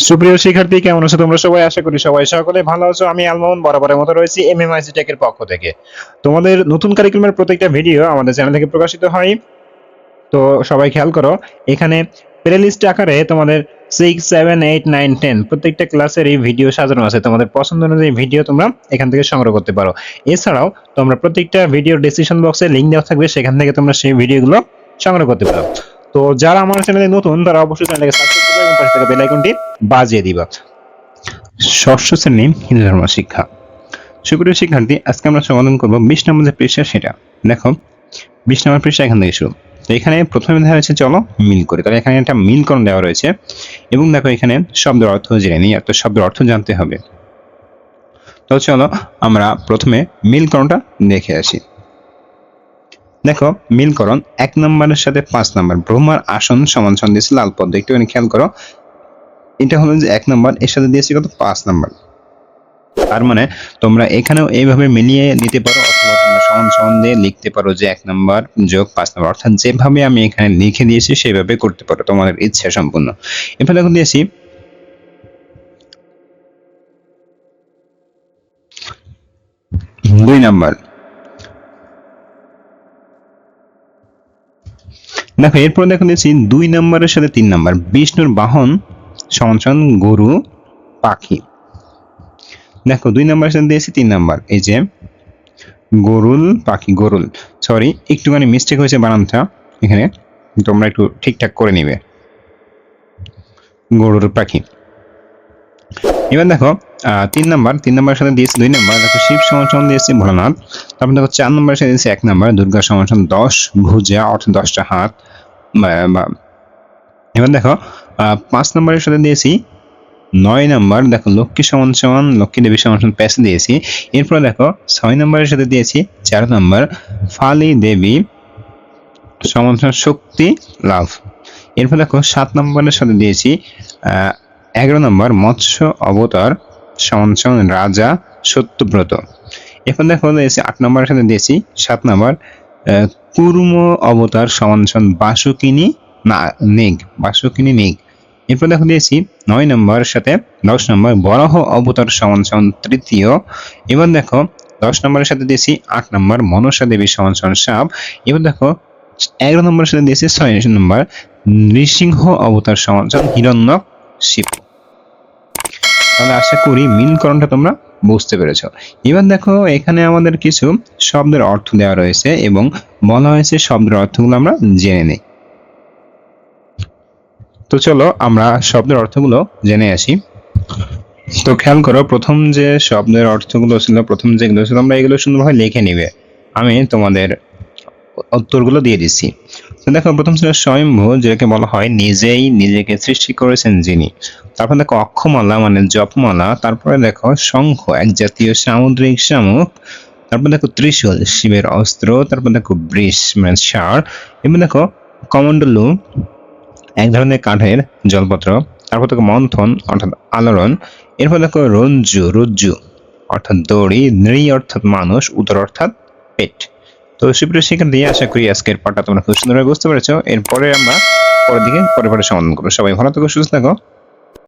সুপ্রিয় শিক্ষার্থী, কেমন আছো তোমরা সবাই? আশা করি সবাই সকলে ভালো আছো। আমি আলমোহন বরাবরের মতো রয়েছি এমএমআইসি টেকের পক্ষ থেকে। তোমাদের নতুন কারিকুলামের প্রত্যেকটা ভিডিও আমাদের চ্যানেল থেকে প্রকাশিত হয়। তো সবাই খেয়াল করো, এখানে প্লেলিস্ট আকারে তোমাদের six seven eight nine ten প্রত্যেকটা ক্লাসের এই ভিডিও সাজানো আছে। তোমাদের পছন্দ অনুযায়ী ভিডিও তোমরা এখান থেকে সংগ্রহ করতে পারো। এছাড়াও তোমরা প্রত্যেকটা ভিডিও ডিসক্রিপশন বক্সে লিঙ্ক দেওয়া থাকবে, সেখান থেকে তোমরা সেই ভিডিওগুলো সংগ্রহ করতে পারো। তো যারা আমার চ্যানেলে নতুন, তারা অবশ্যই চ্যানেলকে সাবস্ক্রাইব এবং পাশে থাকা বেল আইকনটি বাজিয়ে দিবা। ষষ্ঠ শ্রেণি হিন্দু ধর্ম শিক্ষা। সুপ্রিয় শিক্ষার্থী, আজকে আমরা সমাধান করব বিশ নম্বর যে পৃষ্ঠা সেটা। দেখো, বিশ নম্বর পৃষ্ঠা এখান থেকে শুরু। এখানে প্রথমে দেখা হয়েছে চলো মিল করে। তাহলে এখানে একটা মিলকরণ দেওয়া রয়েছে। এবং দেখো, এখানে শব্দের অর্থ জেনে নিই তো শব্দের অর্থ জানতে হবে। তো চলো আমরা প্রথমে মিলকরণটা দেখে আসি। দেখো মিলকরণ এক নম্বরের সাথে পাঁচ নম্বর। ব্রহ্মার আসন সমান সমান দিয়েছে লাল পদ্ম। একটুখানি খেয়াল করো। এটা হলো যে এক নম্বর, এর সাথে দিয়েছি কত? পাঁচ নম্বর। তার মানে তোমরা এখানেও এইভাবে মিলিয়ে নিতে পারো অথবা তোমরা সমান সমান দিয়ে লিখতে পারো যে এক নম্বর যোগ পাঁচ নম্বর। অর্থাৎ যেভাবে আমি এখানে লিখে দিয়েছি, সেভাবে করতে পারো তোমাদের ইচ্ছা সম্পূর্ণ। এবার দেখো দিয়েছি, দুই নাম্বার। দেখো, এরপর দেখো দিয়েছি দুই নম্বরের সাথে তিন নাম্বার। বিষ্ণুর বাহন, সমান গরু, পাখি। দেখো, দুই নাম্বারের সাথে দিয়েছি তিন নাম্বার। এই যে গরুল, পাখি, গরুল। সরি একটুখানি মিস্টেক হয়েছে বানানটা। এখানে তোমরা একটু ঠিকঠাক করে নিবে। গরুর পাখি। এবার দেখো তিন নাম্বার, তিন নাম্বারের সাথে দিয়েছি দুই নাম্বার। দেখো, শিব সমান দিয়েছি ভোলানাথ। তারপর দেখো, চার নাম্বারের সাথে দিয়েছি এক নাম্বার, দুর্গা সমান দশ, ভুজা অর্থাৎ দশটা হাত। এবার দেখো পাঁচ নাম্বারের সাথে দিয়েছি নয় নাম্বার, দেখো, লক্ষ্মী সমান সমান, লক্ষ্মী দেবী সমান সমান প্যাসে দিয়েছি। এরপর দেখো, ছয় নম্বরের সাথে দিয়েছি চার নাম্বার, ফালি দেবী সমান সমান শক্তি লাভ। এরপর দেখো, সাত নম্বরের সাথে দিয়েছি এগারো নম্বর, মৎস্য অবতার সমান রাজা সত্যব্রত। এরপর দেখো দিয়েছি আট নম্বরের সাথে দিয়েছি, সাত নম্বর কুর্ম অবতার সমান বাসুকিনী না নেগ বাসুকিনী নেগ এরপর দেখো দিয়েছি, নয় নম্বরের সাথে দশ নম্বর বরাহ অবতার সমান তৃতীয়। এবার দেখো, দশ নম্বরের সাথে দিয়েছি, আট নম্বর মনসা দেবী সমান সাপ। এবার দেখো, এগারো নম্বরের সাথে দিয়েছি, ছয় নম্বর নৃসিংহ অবতার সমান হিরণ্য শিব। তাহলে আশা করি মিলকরণটা তোমরা বুঝতে পেরেছ। এবার দেখো, এখানে আমাদের কিছু শব্দের অর্থ দেওয়া রয়েছে এবং বলা হয়েছে শব্দের অর্থগুলো আমরা জেনে নিই। তো চলো আমরা শব্দের অর্থগুলো জেনে আসি। তো খেয়াল করো, প্রথম যে শব্দের অর্থগুলো ছিল, প্রথম যেগুলো ছিল, আমরা এগুলো সুন্দরভাবে লিখে নিবে। আমি তোমাদের উত্তরগুলো দিয়ে দিচ্ছি তো দেখো, প্রথম ছিল স্বয়ম্ভু, যেটাকে বলা হয় নিজেই নিজেকে সৃষ্টি করেছেন যিনি। তারপর দেখো, অক্ষমালা মানে জপমালা। তারপরে দেখো, শঙ্খ, এক জাতীয় সামুদ্রিক শামুক। তারপর দেখো, ত্রিশূল, শিবের অস্ত্র। তারপর দেখো বৃষ মানে সার এবং দেখো কমন্ডলু এক ধরনের কাঠের জলপত্র। তারপর দেখো, মন্থন, অর্থাৎ আলোড়ন। এরপর দেখো, রঞ্জু, রজ্জু, অর্থাৎ দড়ি, নৃ, অর্থাৎ মানুষ, উদর, অর্থাৎ পেট। তো সুপ্রিয় সেখান দিয়ে আশা করি আজকের পাঠটা তোমরা খুব সুন্দরভাবে বুঝতে পেরেছ। এরপরে আমরা পরের দিকে পরে পরে সমাধান করব। সবাই ভালো থাকো, সুস্থ থাকো।